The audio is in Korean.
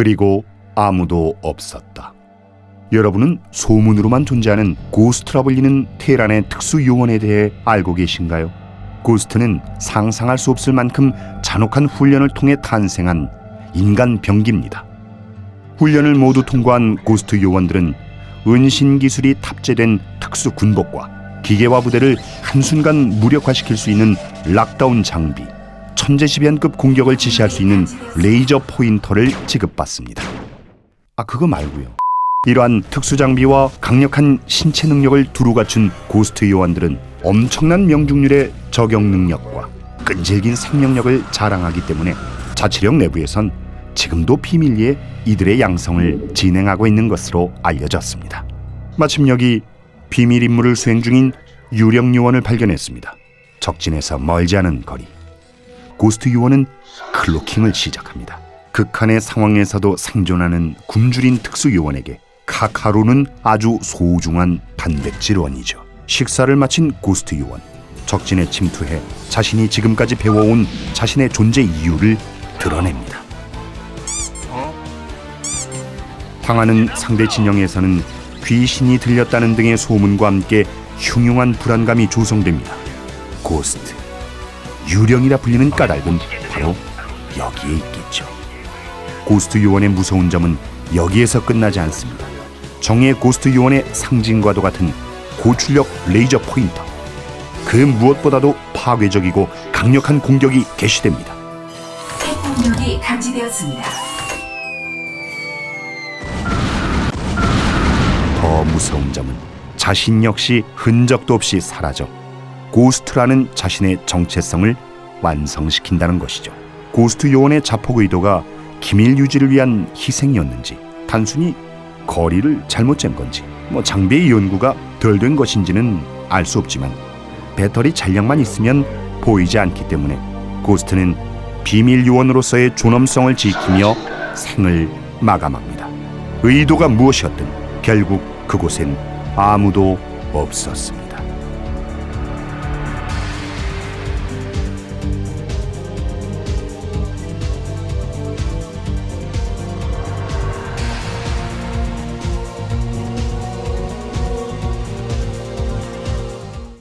그리고 아무도 없었다. 여러분은 소문으로만 존재하는 고스트라 불리는 테란의 특수 요원에 대해 알고 계신가요? 고스트는 상상할 수 없을 만큼 잔혹한 훈련을 통해 탄생한 인간 병기입니다. 훈련을 모두 통과한 고스트 요원들은 은신 기술이 탑재된 특수 군복과 기계화 부대를 한순간 무력화시킬 수 있는 락다운 장비, 천재시변급 공격을 지시할 수 있는 레이저 포인터를 지급받습니다. 아 그거 말고요. 이러한 특수 장비와 강력한 신체 능력을 두루 갖춘 고스트 요원들은 엄청난 명중률의 적용 능력과 끈질긴 생명력을 자랑하기 때문에 자치령 내부에선 지금도 비밀리에 이들의 양성을 진행하고 있는 것으로 알려졌습니다. 마침 여기 비밀 임무를 수행 중인 유령 요원을 발견했습니다. 적진에서 멀지 않은 거리. 고스트 요원은 클로킹을 시작합니다. 극한의 상황에서도 생존하는 굶주린 특수 요원에게 카카로는 아주 소중한 단백질원이죠. 식사를 마친 고스트 요원. 적진에 침투해 자신이 지금까지 배워온 자신의 존재 이유를 드러냅니다. 당하는 상대 진영에서는 귀신이 들렸다는 등의 소문과 함께 흉흉한 불안감이 조성됩니다. 고스트, 유령이라 불리는 까닭은 바로 여기에 있겠죠. 고스트 요원의 무서운 점은 여기에서 끝나지 않습니다. 정의 고스트 요원의 상징과도 같은 고출력 레이저 포인터. 그 무엇보다도 파괴적이고 강력한 공격이 개시됩니다. 핵폭력이 감지되었습니다. 더 무서운 점은 자신 역시 흔적도 없이 사라져 고스트라는 자신의 정체성을 완성시킨다는 것이죠. 고스트 요원의 자폭 의도가 기밀 유지를 위한 희생이었는지 단순히 거리를 잘못 잰 건지 뭐 장비의 연구가 덜 된 것인지는 알 수 없지만 배터리 잔량만 있으면 보이지 않기 때문에 고스트는 비밀 요원으로서의 존엄성을 지키며 생을 마감합니다. 의도가 무엇이었든 결국 그곳엔 아무도 없었습니다.